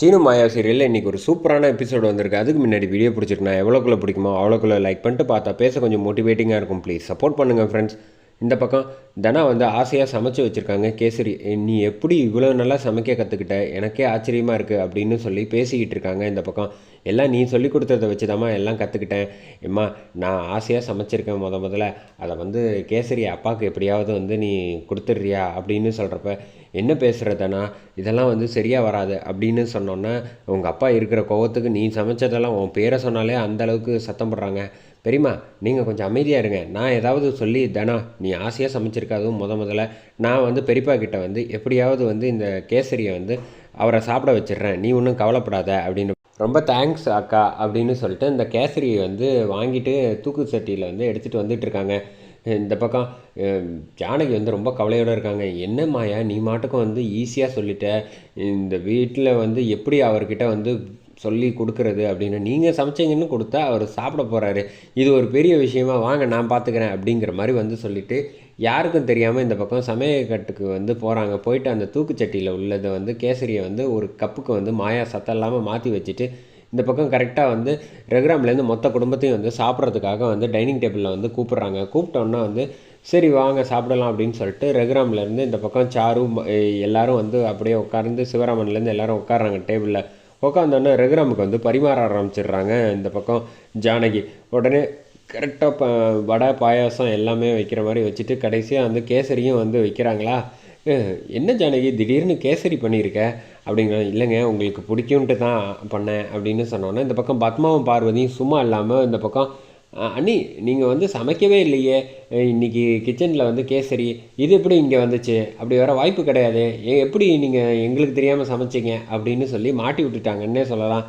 சீனு மாயா சீரியலில் இன்றைக்கி ஒரு சூப்பரான எபிசோடு வந்திருக்கு. அதுக்கு முன்னாடி வீடியோ பிடிச்சிருக்கு எவ்வளோக்குள்ளே எவ்வளோக்குள்ள பிடிக்குமோ அவ்வளோக்குள்ள லைக் பண்ணிட்டு பார்த்தா பேச கொஞ்சம் மோட்டிவேட்டிங்காக இருக்கும். ப்ளீஸ் சப்போர்ட் பண்ணுங்கள் ஃப்ரெண்ட்ஸ் இந்த பக்கம் தனா வந்து ஆசையாக சமைச்சு வச்சுருக்காங்க. கேசரி நீ எப்படி இவ்வளோ நல்லா சமைக்க கற்றுக்கிட்ட எனக்கே ஆச்சரியமாக இருக்குது அப்படின்னு சொல்லி பேசிக்கிட்டு இருக்காங்க இந்த பக்கம். எல்லாம் நீ சொல்லி கொடுத்ததை வச்சு தாம்மா எல்லாம் கற்றுக்கிட்டேன் எம்மா நான் ஆசையாக சமைச்சிருக்கேன் முத முதல்ல. அதை வந்து கேசரி அப்பாவுக்கு எப்படியாவது வந்து நீ கொடுத்துட்றியா அப்படின்னு சொல்கிறப்ப என்ன பேசுகிறதனா இதெல்லாம் வந்து சரியாக வராது அப்படின்னு சொன்னோன்னே உங்கள் அப்பா இருக்கிற கோவத்துக்கு நீ சமைச்சதெல்லாம் உன் பேரை சொன்னாலே அந்தளவுக்கு சத்தம் போடுறாங்க. பெரியம்மா நீங்கள் கொஞ்சம் அமைதியாக இருங்க. நான் ஏதாவது சொல்லி தானா நீ ஆசையாக சமைச்சிருக்காதும் முத முதல்ல. நான் வந்து பெரியப்பா கிட்ட வந்து எப்படியாவது வந்து இந்த கேசரியை வந்து அவரை சாப்பிட வச்சிடுறேன். நீ ஒன்றும் கவலைப்படாத அப்படின்னு ரொம்ப தேங்க்ஸ் அக்கா அப்படின்னு சொல்லிட்டு இந்த கேசரியை வந்து வாங்கிட்டு தூக்கு சட்டியில் வந்து எடுத்துகிட்டு வந்துட்டு இருக்காங்க. இந்த பக்கம் ஜானகி வந்து ரொம்ப கவலையோடு இருக்காங்க. என்ன மாயா நீ மாட்டுக்கும் வந்து ஈஸியாக சொல்லிட்ட. இந்த வீட்டில் வந்து எப்படி அவர்கிட்ட வந்து சொல்லி கொடுக்கறது அப்படின்னு நீங்கள் சமைச்சீங்கன்னு கொடுத்தா அவர் சாப்பிட போகிறாரு இது ஒரு பெரிய விஷயமா வாங்க நான் பார்த்துக்கிறேன் அப்படிங்கிற மாதிரி வந்து சொல்லிவிட்டு யாருக்கும் தெரியாமல் இந்த பக்கம் சமையக்கட்டுக்கு வந்து போகிறாங்க போயிட்டு அந்த தூக்குச்சட்டியில் உள்ளதை வந்து கேசரியை வந்து ஒரு கப்புக்கு வந்து மாயா சத்தம் இல்லாமல் மாற்றி வச்சுட்டு இந்த பக்கம் கரெக்டாக வந்து ரெகுராம்லேருந்து மொத்த குடும்பத்தையும் வந்து சாப்பிட்றதுக்காக வந்து டைனிங் டேபிளில் வந்து கூப்பிட்றாங்க. கூப்பிட்டோன்னா வந்து சரி வாங்க சாப்பிடலாம் அப்படின்னு சொல்லிட்டு ரெகுராம்லேருந்து இந்த பக்கம் சாரு எல்லோரும் எல்லாரும் வந்து அப்படியே உட்கார்ந்து சிவராமன்லேருந்து எல்லாரும் உட்காடுறாங்க டேபிளில் உட்காந்தோன்னே ரகுராமுக்கு வந்து பரிமாற ஆரம்பிச்சிடுறாங்க. இந்த பக்கம் ஜானகி. உடனே கரெக்டாக ப வடை பாயாசம் எல்லாமே வைக்கிற மாதிரி வச்சுட்டு கடைசியாக வந்து கேசரியும் வந்து வைக்கிறாங்களா? என்ன ஜானகி திடீர்னு கேசரி பண்ணியிருக்க? அப்படிங்கிற இல்லைங்க உங்களுக்கு பிடிக்கும்ன்ட்டு தான் பண்ணேன். அப்படின்னு சொன்னோன்னே இந்த பக்கம் பத்மாவும் பார்வதியும் சும்மா இல்லாமல் இந்த பக்கம் அண்ணி நீங்கள் வந்து சமைக்கவே இல்லையே. இன்றைக்கி இன்னைக்கு கிச்சனில் வந்து கேசரி இது எப்படி இங்கே வந்துச்சு? அப்படி வர வாய்ப்பு கிடையாது. ஏ- எப்படி நீங்கள் எங்களுக்கு தெரியாமல் சமைச்சிங்க? அப்படின்னு சொல்லி மாட்டி விட்டுட்டாங்கன்னே சொல்லலாம்.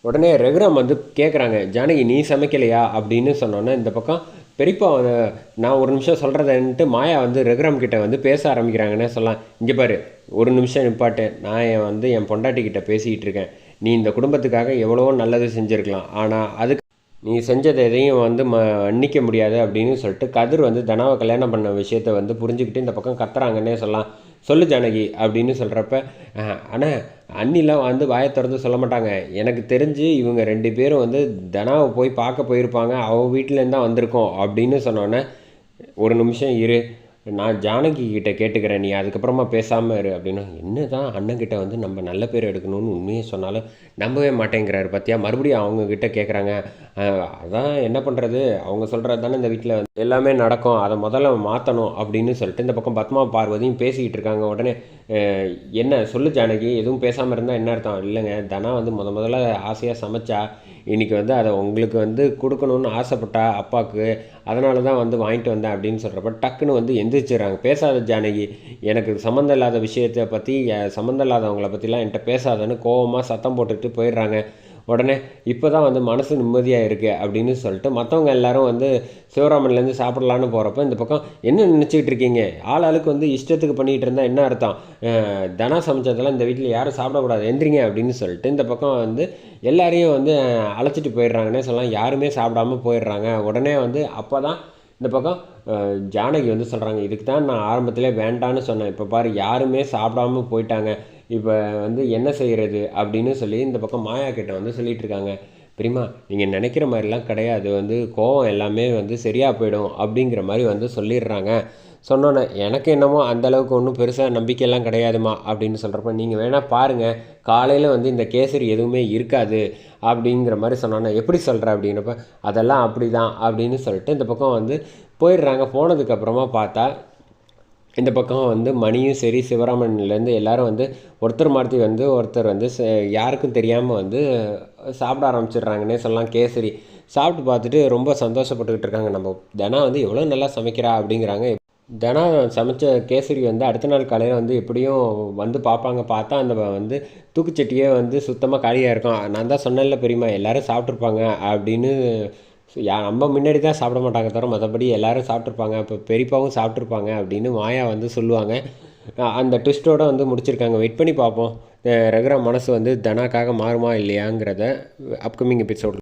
உடனே ரகுராம் வந்து கேட்குறாங்க ஜானகி நீ சமைக்கலையா? அப்படின்னு சொன்னோன்னே இந்த பக்கம் பெரியப்பா நான் ஒரு நிமிஷம் சொல்கிறதுன்ட்டு மாயா வந்து ரகுராம் கிட்டே வந்து பேச ஆரம்பிக்கிறாங்கன்னே சொல்லலாம். இங்கே பாரு ஒரு நிமிஷம் நிப்பாட்டு. நான் என் வந்து என் பொண்டாட்டிக்கிட்ட பேசிக்கிட்டு இருக்கேன். நீ இந்த குடும்பத்துக்காக எவ்வளவோ நல்லது செஞ்சுருக்கலாம். ஆனால் அதுக்கு நீ செஞ்சது எதையும் வந்து ம மன்னிக்க முடியாது அப்படின்னு சொல்லிட்டு கதிர் வந்து தனாவை கல்யாணம் பண்ண விஷயத்த வந்து புரிஞ்சுக்கிட்டு இந்த பக்கம் கத்துறாங்கன்னே சொல்லலாம். சொல்லு ஜானகி அப்படின்னு சொல்கிறப்ப ஆனால் அண்ணிலாம் வந்து வாயை திறந்து சொல்ல மாட்டாங்க. எனக்கு தெரிஞ்சு இவங்க ரெண்டு பேரும் வந்து தனாவை போய் பார்க்க போயிருப்பாங்க. அவள் வீட்டிலேருந்து தான் வந்திருக்கோம் அப்படின்னு சொன்னோன்னே ஒரு நிமிஷம் இரு. நான் ஜானகி கிட்டே கேட்டுக்கிறேன் நீ அதுக்கப்புறமா பேசாமல் இரு அப்படின்னா. என்ன தான் அண்ணன்கிட்ட வந்து நம்ம நல்ல பேர் எடுக்கணும்னு உண்மையை சொன்னாலும் நம்பவே மாட்டேங்கிறாரு பார்த்தியா மறுபடியும் அவங்கக்கிட்ட கேட்குறாங்க அதான் என்ன பண்ணுறது அவங்க சொல்கிறது தானே இந்த வீட்டில் எல்லாமே நடக்கும் அதை முதல்ல மாற்றணும் அப்படின்னு சொல்லிட்டு இந்த பக்கம் பத்மா பார்வதியும் பேசிக்கிட்டு இருக்காங்க உடனே. என்ன சொல்லு ஜானகி எதுவும் பேசாமல் இருந்தால் என்ன அர்த்தம்? இல்லைங்க தனா வந்து முத முதல்ல ஆசையாக சமைச்சா இன்றைக்கி வந்து அதை உங்களுக்கு வந்து கொடுக்கணும்னு ஆசைப்பட்டா அப்பாவுக்கு அதனால தான் வந்து வாங்கிட்டு வந்தேன் அப்படின்னு சொல்கிறப்ப டக்குன்னு வந்து எந்திரிச்சிடுறாங்க. பேசாத ஜானகி எனக்கு சம்மந்தம் இல்லாத விஷயத்தை பற்றி சம்மந்தம் இல்லாதவங்கள பற்றிலாம் என்கிட்ட பேசாதன்னு கோவமாக சத்தம் போட்டுட்டு போயிடுறாங்க. உடனே இப்போ தான் வந்து மனசு நிம்மதியாக இருக்குது அப்படின்னு சொல்லிட்டு மற்றவங்க எல்லாரும் வந்து சிவராமன்லேருந்து சாப்பிடலான்னு போகிறப்ப இந்த பக்கம் என்ன நினச்சிக்கிட்டு இருக்கீங்க? ஆள் ஆளுக்கு வந்து இஷ்டத்துக்கு பண்ணிகிட்டு இருந்தால் என்ன அர்த்தம்? தனா சமைச்சதெல்லாம் இந்த வீட்டில் யாரும் சாப்பிடக்கூடாது எந்திரிங்க அப்படின்னு சொல்லிட்டு இந்த பக்கம் வந்து எல்லாரையும் வந்து அழைச்சிட்டு போயிடுறாங்கன்னே சொல்லலாம். யாருமே சாப்பிடாம போயிடுறாங்க. உடனே வந்து அப்போ தான் இந்த பக்கம் ஜானகி வந்து சொல்கிறாங்க இதுக்கு தான் நான் ஆரம்பத்திலே வேண்டான்னு சொன்னேன். இப்போ பாரு யாருமே சாப்பிடாம போயிட்டாங்க. இப்போ வந்து என்ன செய்கிறது அப்படின்னு சொல்லி இந்த பக்கம் மாயா கிட்ட வந்து சொல்லிகிட்ருக்காங்க பெரியம்மா நீங்கள் நினைக்கிற மாதிரிலாம் கிடையாது. வந்து கோவம் எல்லாமே வந்து சரியாக போயிடும் அப்படிங்கிற மாதிரி வந்து சொல்லிடுறாங்க. சொன்னோன்னே எனக்கு என்னமோ அந்த அளவுக்கு ஒன்றும் பெருசாக நம்பிக்கையெல்லாம் கிடையாதுமா அப்படின்னு சொல்கிறப்ப நீங்கள் வேணால் பாருங்கள் காலையில் வந்து இந்த கேசரி எதுவுமே இருக்காது அப்படிங்கிற மாதிரி சொன்னோன்னே எப்படி சொல்கிற அப்படிங்கிறப்ப அதெல்லாம் அப்படி தான் அப்படின்னு சொல்லிட்டு இந்த பக்கம் வந்து போயிடுறாங்க. போனதுக்கப்புறமா பார்த்தா இந்த பக்கம் வந்து மணியும் சரி சிவராமன்லேருந்து எல்லாரும் வந்து ஒருத்தர் மாற்றி வந்து ஒருத்தர் வந்து ச- யாருக்கும் தெரியாமல் வந்து சாப்பிட ஆரம்பிச்சிடுறாங்கன்னே சொல்லலாம். கேசரி சாப்பிட்டு பார்த்துட்டு ரொம்ப சந்தோஷப்பட்டுக்கிட்டு இருக்காங்க. நம்ம தினம் வந்து எவ்வளோ நல்லா சமைக்கிறா அப்படிங்கிறாங்க. தினம் சமைச்ச கேசரி வந்து அடுத்த நாள் காலையில் வந்து எப்படியும் வந்து பார்ப்பாங்க. பார்த்தா அந்த வந்து தூக்குச்சட்டியே வந்து சுத்தமாக காலியாக இருக்கும். நான் தான் சொன்னேன்ல பெரியம்மா எல்லோரும் சாப்பிட்ருப்பாங்க அப்படின்னு ஸோ யா நம்ம முன்னாடி தான் சாப்பிட மாட்டாங்க தவிர மற்றபடி எல்லோரும் சாப்பிட்ருப்பாங்க இப்போ பெரியப்பாவும் சாப்பிட்ருப்பாங்க அப்படின்னு மாயா வந்து சொல்லுவாங்க. அந்த ட்விஸ்ட்டோடு வந்து முடிச்சிருக்காங்க. வெயிட் பண்ணி பார்ப்போம். அஹ் ரகுராம் மனசு வந்து தனாக்காக மாறுமா இல்லையாங்கிறத அப்கமிங் எபிசோட்